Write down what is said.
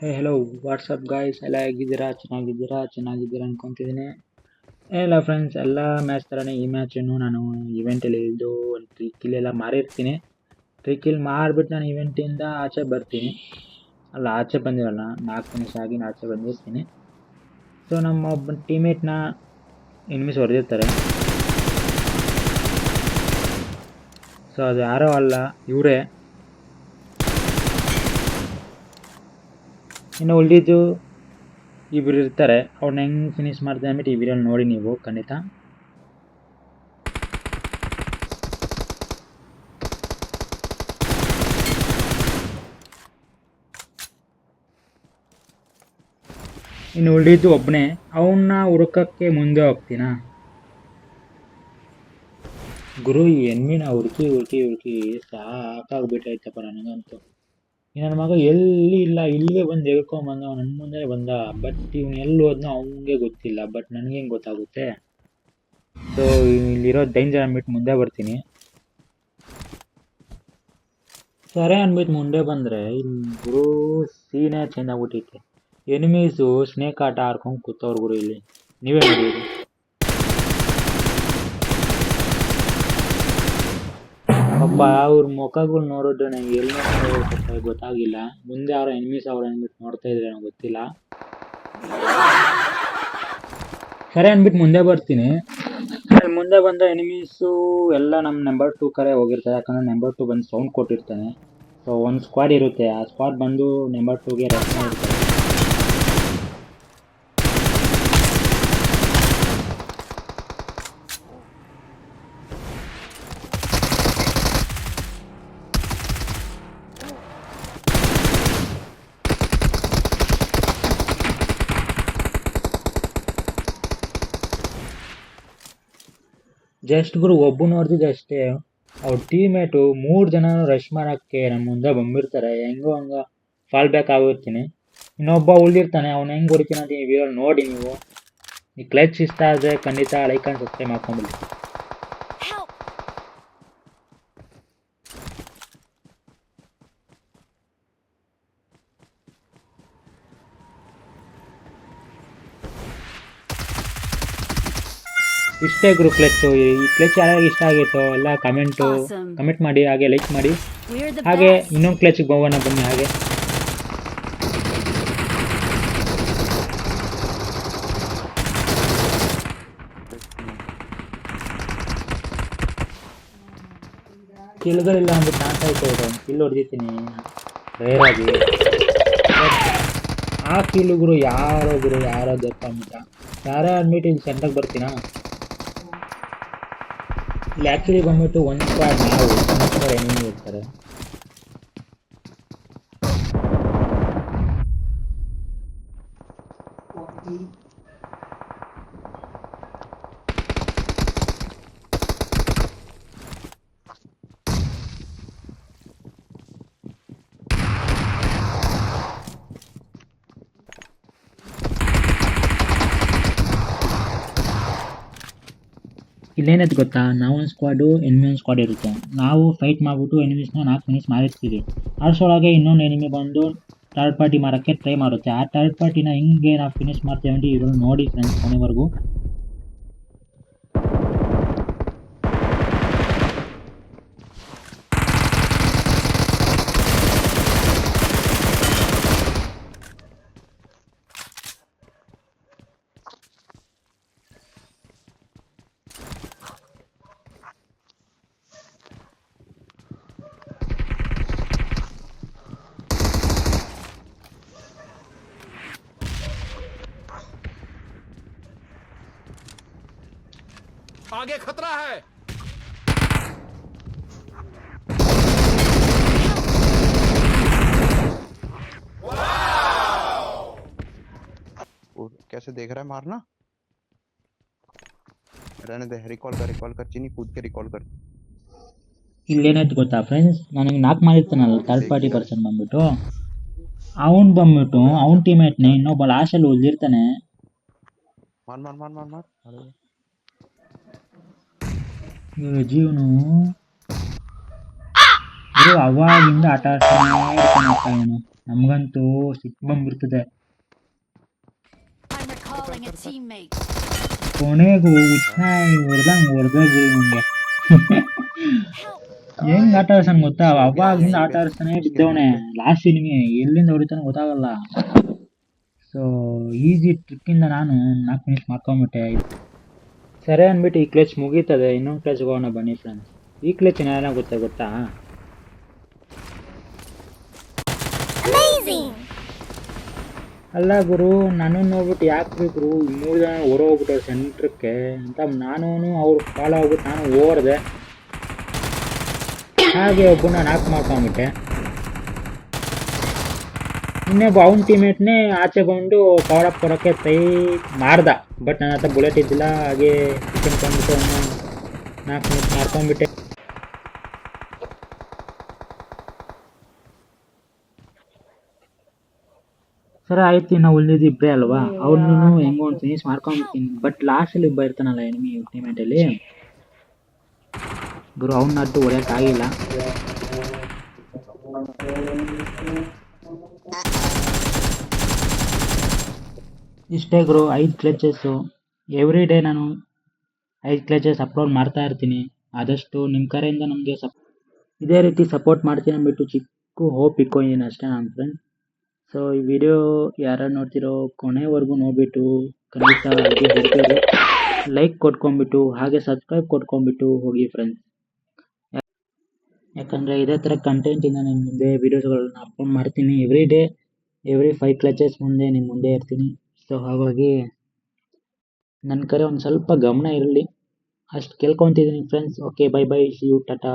Hey hello WhatsApp guys ಎಲ್ಲ ಹೇಗಿದ್ದೀರಾ? ಚೆನ್ನಾಗಿದ್ದೀರಾ? ಚೆನ್ನಾಗಿದ್ದೀರಾ ಅನ್ಕೊತಿದ್ದೀನಿ. ಎಲ್ಲ ಫ್ರೆಂಡ್ಸ್ ಎಲ್ಲ ಮ್ಯಾಚ್ ಥರನೇ ಈ ಮ್ಯಾಚನ್ನು ನಾನು ಇವೆಂಟಲ್ಲಿ ಇದ್ದು ಒಂದು ತ್ರೀ ಕಿಲ್ ಎಲ್ಲ ಮಾರಿರ್ತೀನಿ. ಕಿಲ್ ಮಾರಿಬಿಟ್ಟು ನಾನು ಇವೆಂಟಿಂದ ಆಚೆ ಬರ್ತೀನಿ. ಅಲ್ಲ, ಆಚೆ ಬಂದಿರಲ್ಲ, ನಾಲ್ಕು ನಿಮಿಷ ಆಗಿ ನಾನು ಆಚೆ ಬಂದಿರ್ತೀನಿ. ಸೊ ನಮ್ಮ ಒಬ್ಬ ಟೀಮೇಟ್ನ ಎನಿಮಿಸ್ ಹೊಡೆದಿರ್ತಾರೆ. ಸೊ ಅದು ಯಾರೋ ಅಲ್ಲ, ಇವರೇ. ಇನ್ನು ಉಳಿದಿದ್ದು ಇಬ್ಬರು ಇರ್ತಾರೆ. ಅವ್ರನ್ನ ಹೆಂಗೆ ಫಿನಿಶ್ ಮಾಡ್ತಾರೆ ಅಂದ್ಬಿಟ್ಟು ಈ ವಿಡಿಯೋ ನೋಡಿ ನೀವು, ಖಂಡಿತ. ಇನ್ನು ಉಳಿದಿದ್ದು ಒಬ್ಬನೇ ಅವನ್ನ ಹುಡುಕಕ್ಕೆ ಮುಂದೆ ಹೋಗ್ತೀನಾ? ಗುರು ಎಣ್ಣಿನ ಹುಡುಕಿ ಹುಡುಕಿ ಹುಡುಕಿ ಸಾಕಾಗ್ಬಿಟ್ಟೈತಪ್ಪ ನನಗಂತೂ. ನನ್ನ ಮಗ ಎಲ್ಲಿ ಇಲ್ಲ, ಇಲ್ಲಿಗೆ ಬಂದು ಎಳ್ಕೊಂಬಂದ ನನ್ನ ಮುಂದೆ ಬಂದ. ಬಟ್ ಇವ್ನು ಎಲ್ಲಿ ಹೋದ್ನೋ ಅವನಿಗೆ ಗೊತ್ತಿಲ್ಲ. ಬಟ್ ನನಗೆ ಹೆಂಗೆ ಗೊತ್ತಾಗುತ್ತೆ? ಸೊ ಇಲ್ಲಿರೋ ಡೇಂಜರ್ ಅಂದ್ಬಿಟ್ಟು ಮುಂದೆ ಬರ್ತೀನಿ. ಸರಿ ಅಂದ್ಬಿಟ್ಟು ಮುಂದೆ ಬಂದರೆ ಇಲ್ಲಿ ಸೀನೇ ಚೇಂಜ್ ಆಗ್ಬಿಟ್ಟೈತೆ ಎನಿಮೀಸು ಸ್ನೇಕ್ ಆಟ ಆಡ್ಕೊಂಡು ಕೂತವ್ರು ಇಲ್ಲಿ. ನೀವೇ ನೋಡಿ ಅವ್ರ ಮುಖಗಳು ನೋಡಿದ್ರೆ ನಂಗೆ ಎಲ್ಲಿ ಗೊತ್ತಾಗಿಲ್ಲ. ಮುಂದೆ ಅವ್ರ ಎನಿಮೀಸ್ ಅವ್ರ ಅಂದ್ಬಿಟ್ಟು ನೋಡ್ತಾ ಇದ್ರೆ ನಂಗೆ ಗೊತ್ತಿಲ್ಲ. ಸರಿ ಅಂದ್ಬಿಟ್ಟು ಮುಂದೆ ಬರ್ತೀನಿ. ಮುಂದೆ ಬಂದ ಎನಿಮೀಸು ಎಲ್ಲ ನಮ್ಮ ನಂಬರ್ ಟೂ ಕರೆ ಹೋಗಿರ್ತಾರೆ ಯಾಕಂದ್ರೆ ನಂಬರ್ ಟೂ ಬಂದು ಸೌಂಡ್ ಕೊಟ್ಟಿರ್ತಾನೆ. ಸೊ ಒಂದು ಸ್ಕ್ವಾಡ್ ಇರುತ್ತೆ. ಆ ಸ್ಕ್ವಾಡ್ ಬಂದು ನಂಬರ್ ಟೂಗೆ ರೆಸ್ಟ್ ಮಾಡಿರ್ತಾರೆ ಜಸ್ಟ್ ಗುರು ಒಬ್ಬ ನೋಡ್ತಿದ್ದೆ ಅಷ್ಟೇ. ಅವ್ರ ಟೀಮೇಟು ಮೂರು ಜನ ರಶ್ ಮಾಡೋಕ್ಕೆ ನಮ್ಮ ಮುಂದೆ ಬಂದಿರ್ತಾರೆ. ಹೆಂಗೋ ಹಂಗೆ ಫಾಲ್ ಬ್ಯಾಕ್ ಆಗಿರ್ತೀನಿ ಇನ್ನೊಬ್ಬ ಉಳಿದಿರ್ತಾನೆ. ಅವ್ನು ಹೆಂಗೆ ಹೊಡಿತೀನಿ ಅಂತ ವಿಡಿಯೋ ನೋಡಿ ನೀವು. ಈ ಕ್ಲಚ್ ಇಷ್ಟ ಆದರೆ ಖಂಡಿತ ಲೈಕ್ ಆ್ಯಂಡ್ ಸಬ್ಸ್ಕ್ರೈಬ್ ಮಾಡ್ಕೊಂಬಿಡಿ. ಇಷ್ಟೇ ಗುರು ಕ್ಲಚ್ಚು ಈ ಕ್ಲಚ್ ಯಾರ್ಯಾರಿಗೆ ಇಷ್ಟ ಆಗಿತ್ತು ಎಲ್ಲ ಕಮೆಂಟು. ಕಮೆಂಟ್ ಮಾಡಿ ಹಾಗೆ ಲೈಕ್ ಮಾಡಿ. ಹಾಗೆ ಇನ್ನೊಂದು ಕ್ಲಚ್ಗೆ ಹೋಗೋಣ ಬನ್ನಿ ಹಾಗೆ. ಕಿಲ್ಗಳಿಲ್ಲ ಒಂದು ಕಾಣ್ತಾ ಇತ್ತು ಇದು ಕಿಲ್ ರೇರ್ ರೇರಾಗಿ. ಆ ಕಿಲುಗುರು ಯಾರೋ ಗುರು ಯಾರೋ ಗೊತ್ತ ಅಂತ ಯಾರೇ ಅಂದ್ಬಿಟ್ಟು ಇಲ್ಲಿ ಸೆಂಟ್ರಿಗೆ ಬರ್ತೀನಾ? ಇಲ್ಲಿ ಆ್ಯಕ್ಚುಲಿ ಬಂದ್ಬಿಟ್ಟು ಒಂದು ಸ್ಕ್ವಾಡ್ ನಾವು ಒಂದು ಸ್ಕ್ವಾಡ್ ಎನಿಮಿ ಇರ್ತಾರೆ ಇಲ್ಲೇನದು ಗೊತ್ತಾ? ನಾವೊಂದು ಸ್ಕ್ವಾಡು ಎನಿಮಿ ಒಂದು ಸ್ಕ್ವಾಡ್ ಇರುತ್ತೆ. ನಾವು ಫೈಟ್ ಮಾಡಿಬಿಟ್ಟು ಎನಿಮಿಸ್ನ ನಾಲ್ಕು ಮಿನಿಟ್ಸ್ ಮಾರಿರ್ತೀವಿ ಅಷ್ಟರೊಳಗೆ ಇನ್ನೊಂದು ಎನಿಮಿ ಬಂದು ಥರ್ಡ್ ಪಾರ್ಟಿ ಮಾರೋಕ್ಕೆ ಟ್ರೈ ಮಾಡುತ್ತೆ ಆ ಥರ್ಡ್ ಪಾರ್ಟಿನ ಹಿಂಗೆ ನಾವು ಫಿನಿಶ್ ಮಾಡ್ತೇವೆ ಅಂದರೆ ಇವರು ನೋಡಿ ಫ್ರೆಂಡ್ಸ್ ಕೊನೆವರೆಗೂ. आगे खतरा है वो कैसे देख रहा है मारना रहने दे रिकॉल कर रिकॉल कर चीनी कूद के रिकॉल कर ಇಲ್ಲೇನಾಯ್ತು ಗೊತ್ತಾ ಫ್ರೆಂಡ್ಸ್ ನನಗೆ ನಾಲ್ಕು ಮಾಡಿರ್ತಾನಲ್ಲ ಥರ್ಡ್ ಪಾರ್ಟಿ ಪರ್ಸನ್ ಬಂದ್ಬಿಟ್ಟು ಅವ್ನು ಬಂದ್ಬಿಟ್ಟು ಅವ್ನ ಟೀಮೇಟ್ನೇ ಇನ್ನೊಬ್ಬ ಲಾಸ್ಟಲ್ಲಿ ಉಳಿದಿರ್ತಾನೆ मार मार मार मार मार अरे ಇವ್ರ ಜೀವನ ಇವರು ಅವಾಗಿಂದ ಆಟ ಆಡ್ತಾನೆ ಇರ್ತಾನಪ್ಪ ಇವನು. ನಮಗಂತೂ ಸಿಟ್ಟು ಬಂದ್ಬಿಡ್ತದೆ. ಕೊನೆಗೂ ಉಚ್ಚಾಯಿ ಹೊಡೆದಂಗೆ ಹೊಡೆದೋಗಿ! ಹೆಂಗ್ ಆಟ ಆಡ್ಸನ್ ಗೊತ್ತಾ? ಅವಾಗಿಂದ ಆಟ ಆಡಿಸ್ತಾನೆ ಬಿದ್ದವನೆ. ಲಾಸ್ಟ್ ನಿಮಗೆ ಎಲ್ಲಿಂದ ಹೊಡಿತಾನೆ ಗೊತ್ತಾಗಲ್ಲ. ಸೊ ಈಸಿ ಟ್ರಿಕ್ಕಿಂದ ನಾನು ನಾಲ್ಕು ಮಿನಿಟ್ ಮಾಡ್ಕೊಂಬಿಟ್ಟೆ. ಸರಿ ಅಂದ್ಬಿಟ್ಟು ಈ ಕ್ಲಚ್ ಮುಗೀತದೆ ಇನ್ನೊಂದು ಕ್ಲಚ್ ಹೋಗೋಣ ಬನ್ನಿ ಫ್ರೆಂಡ್ಸ್ ಈ ಕ್ಲಚ್ ಏನಾಗುತ್ತೆ ಗೊತ್ತಾ! ಅಲ್ಲ ಗುರು ನಾನು ನೋಡ್ಬಿಟ್ಟು ಯಾಕೆ ಗುರು? ಮೂರು ಜನ ಹೊರ ಹೋಗ್ಬಿಟ್ಟು ಸೆಂಟ್ರಕ್ಕೆ ಅಂತ ನಾನು ಅವ್ರು ಫಾಲೋ ಆಗ್ಬಿಟ್ಟು ನಾನು ಓಡಿದೆ ಹಾಗೆ ಒಬ್ಬನ ನಾಕ್ ಮಾಡ್ಕೊಂಬಿಟ್ಟೆ ಇನ್ನೊಬ್ಬ ಅವನ ಟೀಮೇಟ್ನೇ ಆಚೆ ಬಂದು ಪವರ್ ಅಪ್ ಕೊಡೋಕ್ಕೆ ಟ್ರೈ ಮಾಡ್ದ. ಬಟ್ ನನ್ನ ಹತ್ರ ಬುಲೆಟ್ ಇದ್ದಿಲ್ಲ, ಹಾಗೆ ತಿನ್ಕೊಂಡ್ಬಿಟ್ಟು ಅವನು ನಾಲ್ಕು ಮಿನಿಟ್ ಮಾಡ್ಕೊಂಡ್ಬಿಟ್ಟೆ. ಸರಿ, ಆಯ್ತು ನಾವು ಉಳಿದಿದ್ದು ಇಬ್ಬರೇ ಅಲ್ವಾ? ಅವ್ರನ್ನೂ ಹೆಂಗೋ ಒಂದು ಫಿನಿಶ್ ಮಾಡ್ಕೊಂಡ್ಬಿಡ್ತೀನಿ. ಬಟ್ ಲಾಸ್ಟಲ್ಲಿ ಒಬ್ಬ ಇರ್ತಾನಲ್ಲ ಎನಿಮಿ ಟೀಮೇಟಲ್ಲಿ ಗುರು ಅವನ್ನಟ್ಟು ಹೊಡೆಯೋಕ್ಕಾಗಿಲ್ಲ ಇಷ್ಟೇ ಗುರು, ಐದು ಕ್ಲಚಸ್ಸು ಎವ್ರಿ ಡೇ ನಾನು ಐದು ಕ್ಲಚಸ್ ಅಪ್ಲೋಡ್ ಮಾಡ್ತಾ ಇರ್ತೀನಿ. ಆದಷ್ಟು ನಿಮ್ಮ ಕಡೆಯಿಂದ ನಮಗೆ ಸಪ್, ಇದೇ ರೀತಿ ಸಪೋರ್ಟ್ ಮಾಡ್ತೀನಿ ಅಂದ್ಬಿಟ್ಟು ಚಿಕ್ಕ ಹೋಪ್ ಇಟ್ಕೊಂಡಿದ್ದೀನಿ ಅಷ್ಟೇ ನನ್ನ ಫ್ರೆಂಡ್ ಸೊ ಈ ವಿಡಿಯೋ ಯಾರು ನೋಡ್ತಿರೋ ಕೊನೆವರೆಗೂ ನೋಡಿಬಿಟ್ಟು ಖಂಡಿತ ಲೈಕ್ ಕೊಟ್ಕೊಂಡ್ಬಿಟ್ಟು, ಹಾಗೆ ಸಬ್ಸ್ಕ್ರೈಬ್ ಕೊಟ್ಕೊಂಡ್ಬಿಟ್ಟು ಹೋಗಿ ಫ್ರೆಂಡ್ಸ್ ಯಾಕಂದರೆ ಇದೇ ಥರ ಕಂಟೆಂಟಿಂದ ನಿಮ್ಮ ಮುಂದೆ ವೀಡಿಯೋಸ್ಗಳನ್ನ ಅಪ್ಲೋಡ್ ಮಾಡ್ತೀನಿ. Every day every five clutches ಮುಂದೆ ನಿಮ್ಮ ಮುಂದೆ ಇರ್ತೀನಿ. ಸೊ ಹಾಗಾಗಿ ನನ್ನ ಕಡೆ ಒಂದು ಸ್ವಲ್ಪ ಗಮನ ಇರಲಿ. ಅಷ್ಟು ಕೇಳ್ಕೊತಿದ್ದೀನಿ friends okay bye bye see you tata